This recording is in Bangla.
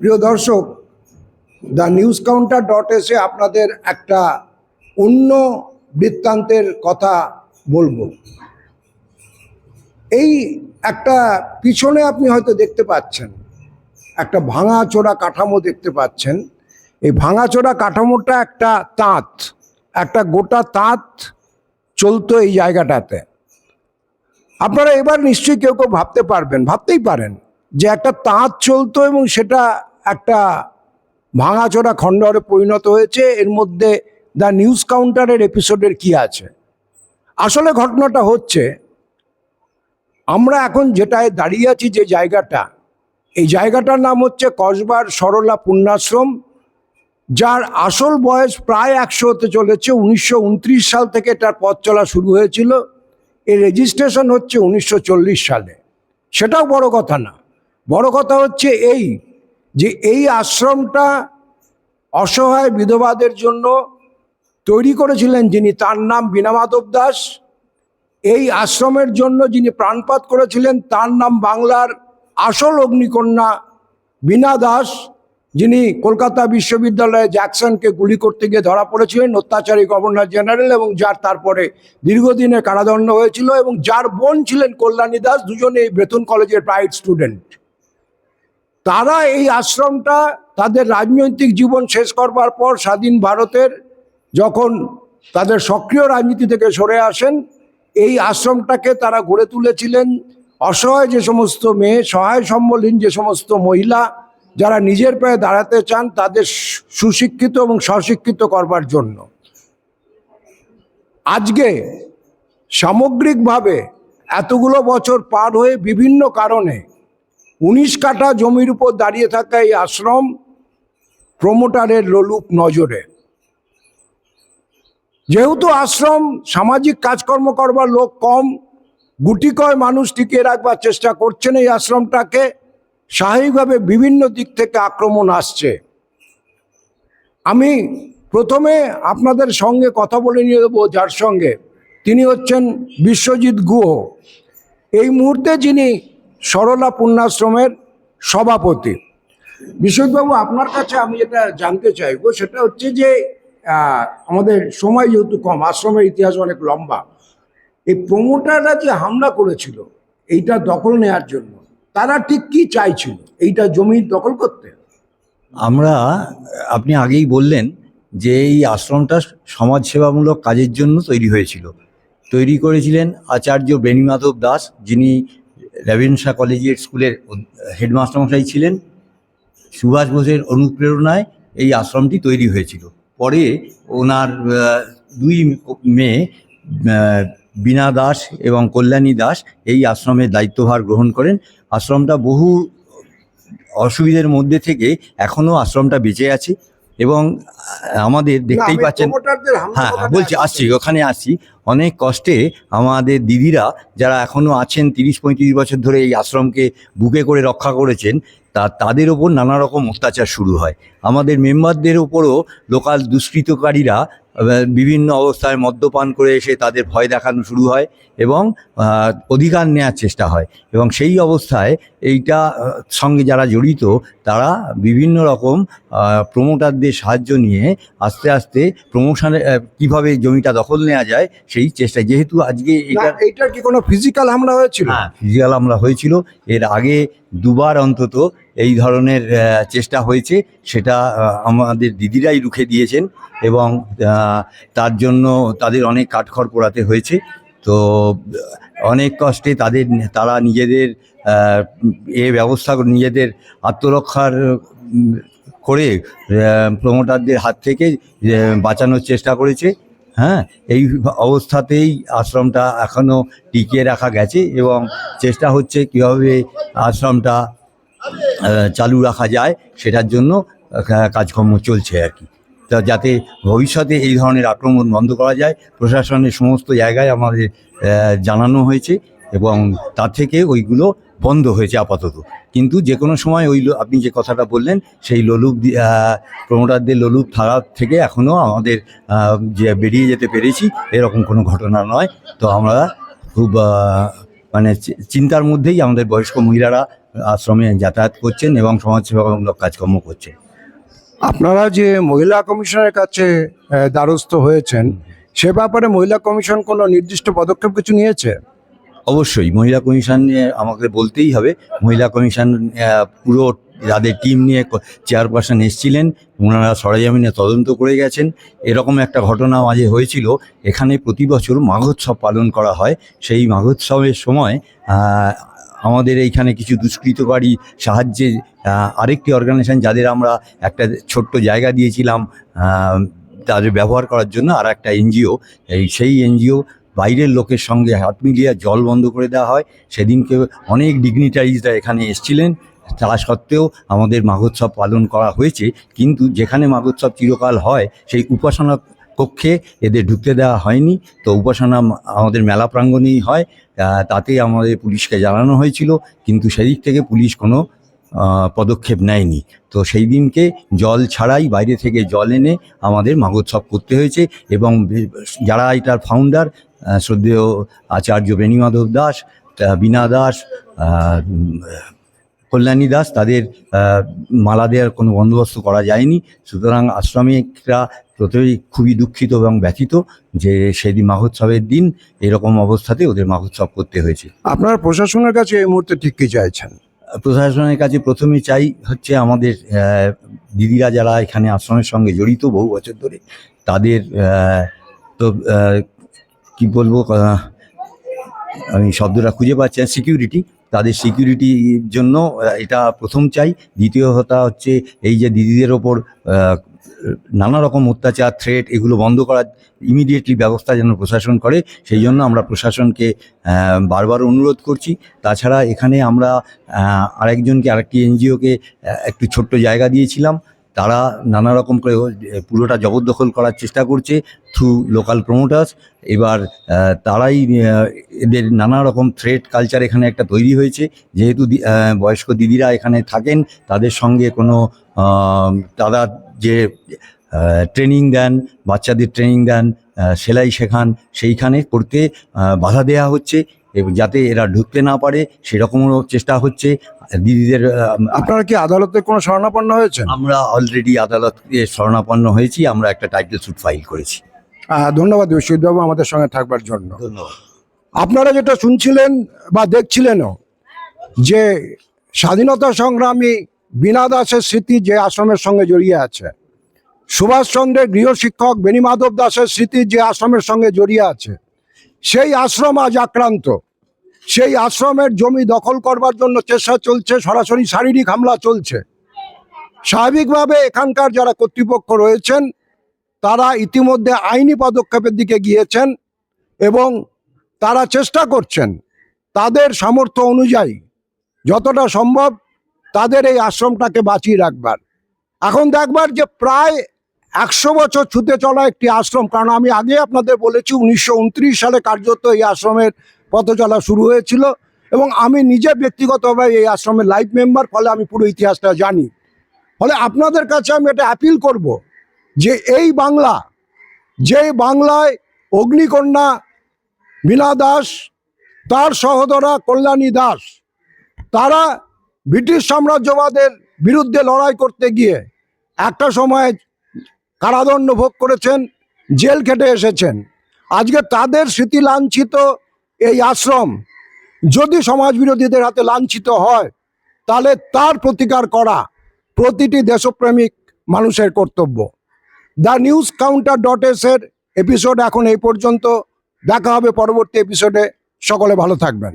প্রিয় দর্শক দ্য নিউজ কাউন্টার ডট এসে আপনাদের একটা অন্য বৃত্তান্তের কথা বলব। এই একটা পিছনে আপনি হয়তো দেখতে পাচ্ছেন, একটা ভাঙাচোরা কাঠামো দেখতে পাচ্ছেন। এই ভাঙাচোরা কাঠামোটা একটা তাঁত, একটা গোটা তাঁত চলতো এই জায়গাটাতে। আপনারা এবার নিশ্চয়ই কেউ কেউ ভাবতে পারবেন, ভাবতেই পারেন যে একটা তাঁত চলতো এবং সেটা একটা ভাঙাচোরা খণ্ডরে পরিণত হয়েছে। এর মধ্যে দ্য নিউজ কাউন্টারের এপিসোডের কি আছে? আসলে ঘটনাটা হচ্ছে, আমরা এখন যেটায় দাঁড়িয়ে আছি যে জায়গাটা, এই জায়গাটার নাম হচ্ছে কসবার সরলা পুণ্যাশ্রম, যার আসল বয়স প্রায় একশো হতে চলেছে। উনিশশো উনত্রিশ সাল থেকে তার পথ চলা শুরু হয়েছিল। এর রেজিস্ট্রেশন হচ্ছে উনিশশো চল্লিশ সালে। সেটাও বড় কথা না। বড় কথা হচ্ছে এই যে এই আশ্রমটা অসহায় বিধবাদের জন্য তৈরি করেছিলেন যিনি তার নাম বীণা মাধব দাস। এই আশ্রমের জন্য যিনি প্রাণপাত করেছিলেন তার নাম বাংলার আসল অগ্নিকন্যা বীণা দাস, যিনি কলকাতা বিশ্ববিদ্যালয়ে জ্যাকসনকে গুলি করতে গিয়ে ধরা পড়েছিলেন, অত্যাচারী গভর্নর জেনারেল এবং যার তারপরে দীর্ঘদিনের কারাদণ্ড হয়েছিল এবং যার বোন ছিলেন কল্যাণী দাস দুজনে এই বেতন কলেজের প্রাইড স্টুডেন্ট তারা এই আশ্রমটা তাদের রাজনৈতিক জীবন শেষ করবার পর স্বাধীন ভারতের যখন তাদের সক্রিয় রাজনীতি থেকে সরে আসেন, এই আশ্রমটাকে তারা গড়ে তুলেছিলেন। অসহায় যে সমস্ত মেয়ে, সহায় সম্বলহীন যে সমস্ত মহিলা, যারা নিজের পায়ে দাঁড়াতে চান, তাদের সুশিক্ষিত এবং স্বশিক্ষিত করবার জন্য। আজকে সামগ্রিকভাবে এতগুলো বছর পার হয়ে বিভিন্ন কারণে উনিশ কাঠা জমির উপর দাঁড়িয়ে থাকা এই আশ্রম প্রমোটারের লোলুপ নজরে। যেহেতু আশ্রম সামাজিক কাজকর্ম করবার লোক কম গুটি কয় মানুষ টিকিয়ে রাখবার চেষ্টা করছেন এই আশ্রমটাকে, স্বাভাবিকভাবে বিভিন্ন দিক থেকে আক্রমণ আসছে। আমি প্রথমে আপনাদের সঙ্গে কথা বলে নিয়ে দেবো যার সঙ্গে। তিনি হচ্ছেন বিশ্বজিৎ গুহ। এই মুহূর্তে যিনি সরলা পুণ্যাশ্রমের সভাপতি। বিশ্বজিৎবাবু, আপনার কাছে আমি যেটা জানতে চাইব, সেটা হচ্ছে যে আমাদের সময় যেহেতু কম, আশ্রমের ইতিহাস অনেক লম্বা, এই প্রমোটাররা যে হামলা করেছিল, এইটা দখল নেয়ার জন্য, তারা ঠিক কি চাইছিল? এইটা জমি দখল করতে। আমরা, আপনি আগেই বললেন যে, এই আশ্রমটা সমাজসেবামূলক কাজের জন্য তৈরি হয়েছিল। তৈরি করেছিলেন আচার্য বেণীমাধব দাস, যিনি রেভেনশা কলেজের স্কুলের হেডমাস্টারমশাই ছিলেন, সুভাষ বোসের অনুপ্রেরণায় এই আশ্রমটি তৈরি হয়েছিল। পরে ওনার দুই মেয়ে বীণা দাস এবং কল্যাণী দাস এই আশ্রমের দায়িত্বভার গ্রহণ করেন। আশ্রমটা বহু অসুবিধের মধ্যে থেকে এখনও আশ্রমটা বেঁচে আছে। এবং আমাদের দেখতেই পাচ্ছেন হ্যাঁ হ্যাঁ বলছি আসছি ওখানে আসছি। অনেক কষ্টে আমাদের দিদিরা যারা এখনও আছেন তিরিশ পঁয়ত্রিশ বছর ধরে এই আশ্রমকে বুকে করে রক্ষা করেছেন তা তাদের ওপর নানা রকম অত্যাচার শুরু হয়। আমাদের মেম্বারদের ওপরও লোকাল দুষ্কৃতকারীরা বিভিন্ন অবস্থায় মদ্যপান করে এসে তাদের ভয় দেখানো শুরু হয় এবং অধিকার নেওয়ার চেষ্টা হয়। এবং সেই অবস্থায় এইটা সঙ্গে যারা জড়িত তারা বিভিন্ন রকম প্রমোটারদের সাহায্য নিয়ে আস্তে আস্তে প্রমোশনে কীভাবে জমিটা দখল নেওয়া যায় সেই চেষ্টা যেহেতু আজকে এটা এইটার কি কোনো ফিজিক্যাল হামলা হয়েছিল? হ্যাঁ ফিজিক্যাল হামলা হয়েছিল। এর আগে দুবার অন্তত এই ধরনের চেষ্টা হয়েছে। সেটা আমাদের দিদিরাই রুখে দিয়েছেন এবং তার জন্য তাদের অনেক কাঠখড় পোড়াতে হয়েছে। তো অনেক কষ্টে তাদের তারা নিজেদের এ ব্যবস্থা নিজেদের আত্মরক্ষার করে প্রমোটারদের হাত থেকে বাঁচানোর চেষ্টা করেছে। হ্যাঁ এই অবস্থাতেই আশ্রমটা এখনও টিকিয়ে রাখা গেছে এবং চেষ্টা হচ্ছে কীভাবে আশ্রমটা চালু রাখা যায়, সেটার জন্য কাজকর্ম চলছে আর কি। তা যাতে ভবিষ্যতে এই ধরনের আক্রমণ বন্ধ করা যায়। প্রশাসনের সমস্ত জায়গায় আমাদের জানানো হয়েছে এবং তার থেকে ওইগুলো বন্ধ হয়েছে আপাতত। কিন্তু যে কোনো সময় ওই আপনি যে কথাটা বললেন, সেই লোলুপ প্রমোটারদের লোলুপ থাকা থেকে এখনও আমাদের যে বেরিয়ে যেতে পেরেছি, এরকম কোনো ঘটনা নয়। তো আমরা খুব মানে চিন্তার মধ্যেই আমাদের বয়স্ক মহিলারা আশ্রমে যাতায়াত করছেন এবং সমাজসেবামূলক কাজকর্ম করছেন। আপনারা যে মহিলা কমিশনের কাছে দ্বারস্থ হয়েছেন, সে ব্যাপারে মহিলা কমিশন কোনো নির্দিষ্ট পদক্ষেপ কিছু নিয়েছে? অবশ্যই, মহিলা কমিশন নিয়ে আমাকে বলতেই হবে। মহিলা কমিশন পুরো যাদের টিম নিয়ে চেয়ারপারসন এসেছিলেন, ওনারা সরেজমিনে তদন্ত করে গেছেন। এরকম একটা ঘটনা মাঝে হয়েছিল। এখানে প্রতি বছর মাঘোৎসব পালন করা হয়। সেই মাঘোৎসবের সময় আমাদের এইখানে কিছু দুষ্কৃতকারী সাহায্যে আরেকটি অর্গানাইজেশন যাদের আমরা একটা ছোট্ট জায়গা দিয়েছিলাম তাদের ব্যবহার করার জন্য আর একটা এনজিও। এই সেই এনজিও বাইরের লোকের সঙ্গে হাত মিলিয়ে জল বন্ধ করে দেওয়া হয়। সেদিনকে অনেক ডিগনিটারিজরা এখানে এসছিলেন। তা সত্ত্বেও আমাদের মাঘোৎসব পালন করা হয়েছে। কিন্তু যেখানে মাঘোৎসব চিরকাল হয়, সেই উপাসনা কক্ষে এদের ঢুকতে দেওয়া হয়নি। তো উপাসনা আমাদের মেলা প্রাঙ্গণেই হয়। তাতে আমাদের পুলিশকে জানানো হয়েছিল, কিন্তু সেদিক থেকে পুলিশ কোনো পদক্ষেপ নেয়নি। তো সেই দিনকে জল ছাড়াই বাইরে থেকে জল এনে আমাদের মাঘোৎসব করতে হয়েছে এবং যারা এটার ফাউন্ডার শ্রদ্ধেয় আচার্য বেণীমাধব দাস বীণা দাস কল্যাণী দাস, তাদের মালা দেওয়ার কোনো বন্দোবস্ত করা যায়নি। সুতরাং আশ্রমিকরা প্রথমেই খুবই দুঃখিত এবং ব্যথিত যে সেদিন মাঘোৎসবের দিন এরকম অবস্থাতে ওদের মাঘোৎসব করতে হয়েছে। আপনারা প্রশাসনের কাছে এই মুহূর্তে ঠিক কি চাইছেন? প্রশাসনের কাছে প্রথমে চাই হচ্ছে আমাদের দিদিরা যারা এখানে আশ্রমের সঙ্গে জড়িত বহু বছর ধরে তাদের তো কি বলব আমি শব্দটা খুঁজে পাচ্ছি সিকিউরিটি তাদের সিকিউরিটির জন্য এটা প্রথম চাই। দ্বিতীয় কথা হচ্ছে এই যে দিদিদের ওপর নানা রকম অত্যাচার থ্রেট এগুলো বন্ধ করার ইমিডিয়েটলি ব্যবস্থা যেন প্রশাসন করে, সেই জন্য আমরা প্রশাসনকে বারবার অনুরোধ করছি। তাছাড়া এখানে আমরা আরেকজনকে, আরেকটি এনজিওকে একটু ছোট্ট জায়গা দিয়েছিলাম। তারা নানা রকম করে পুরোটা জবরদখল করার চেষ্টা করছে থ্রু লোকাল প্রমোটার্স এবার তারাই এদের নানা রকম থ্রেট কালচার এখানে একটা তৈরি হয়েছে। যেহেতু বয়স্ক দিদিরা এখানে থাকেন, তাদের সঙ্গে কোনো তারা যে ট্রেনিং দেন বাচ্চাদের ট্রেনিং দেন সেলাই শেখান সেইখানে করতে বাধা দেয়া হচ্ছে এবং যাতে এরা ঢুকতে না পারে সেরকমও চেষ্টা হচ্ছে দিদিদের আপনারা কি আদালতে কোনো শরণাপন্ন হয়েছেন? আমরা অলরেডি আদালতকে শরণাপন্ন হয়েছি আমরা একটা টাইটেল স্যুট ফাইল করেছি। ধন্যবাদ বিশ্বজিৎবাবু আমাদের সঙ্গে থাকবার জন্য। ধন্যবাদ। আপনারা যেটা শুনছিলেন বা দেখছিলেনও যে স্বাধীনতা সংগ্রামী বীণা দাসের স্মৃতি যে আশ্রমের সঙ্গে জড়িয়ে আছে। সুভাষচন্দ্রের গৃহশিক্ষক বেণীমাধব দাসের স্মৃতি যে আশ্রমের সঙ্গে জড়িয়ে আছে। সেই আশ্রম আজ আক্রান্ত। সেই আশ্রমের জমি দখল করবার জন্য চেষ্টা চলছে, সরাসরি শারীরিক হামলা চলছে। স্বাভাবিকভাবে এখানকার যারা কর্তৃপক্ষ রয়েছেন, তারা ইতিমধ্যে আইনি পদক্ষেপের দিকে গিয়েছেন এবং তারা চেষ্টা করছেন। তাদের সামর্থ্য অনুযায়ী যতটা সম্ভব তাদের এই আশ্রমটাকে বাঁচিয়ে রাখবার। এখন দেখবার যে প্রায় একশো বছর ছুতে চলা একটি আশ্রম, কারণ আমি আগে আপনাদের বলেছি উনিশশো উনত্রিশ সালে কার্যত এই আশ্রমের পথ চলা শুরু হয়েছিল এবং আমি নিজে ব্যক্তিগতভাবে এই আশ্রমের লাইফ মেম্বার, ফলে আমি পুরো ইতিহাসটা জানি। ফলে আপনাদের কাছে আমি এটা অ্যাপিল করব যে এই বাংলা যে বাংলায় অগ্নিকন্যা মীনা দাস, তার সহোদরা কল্যাণী দাস, তারা ব্রিটিশ সাম্রাজ্যবাদের বিরুদ্ধে লড়াই করতে গিয়ে একটা সময় কারাদণ্ড ভোগ করেছেন, জেল খেটে এসেছেন। আজকে তাদের স্মৃতি লাঞ্ছিত এই আশ্রম যদি সমাজ বিরোধীদের হাতে লাঞ্ছিত হয়, তাহলে তার প্রতিকার করা প্রতিটি দেশপ্রেমিক মানুষের কর্তব্য। The news counter dot S এর এপিসোড এখন এই পর্যন্ত। দেখা হবে পরবর্তী এপিসোডে। সকলে ভালো থাকবেন।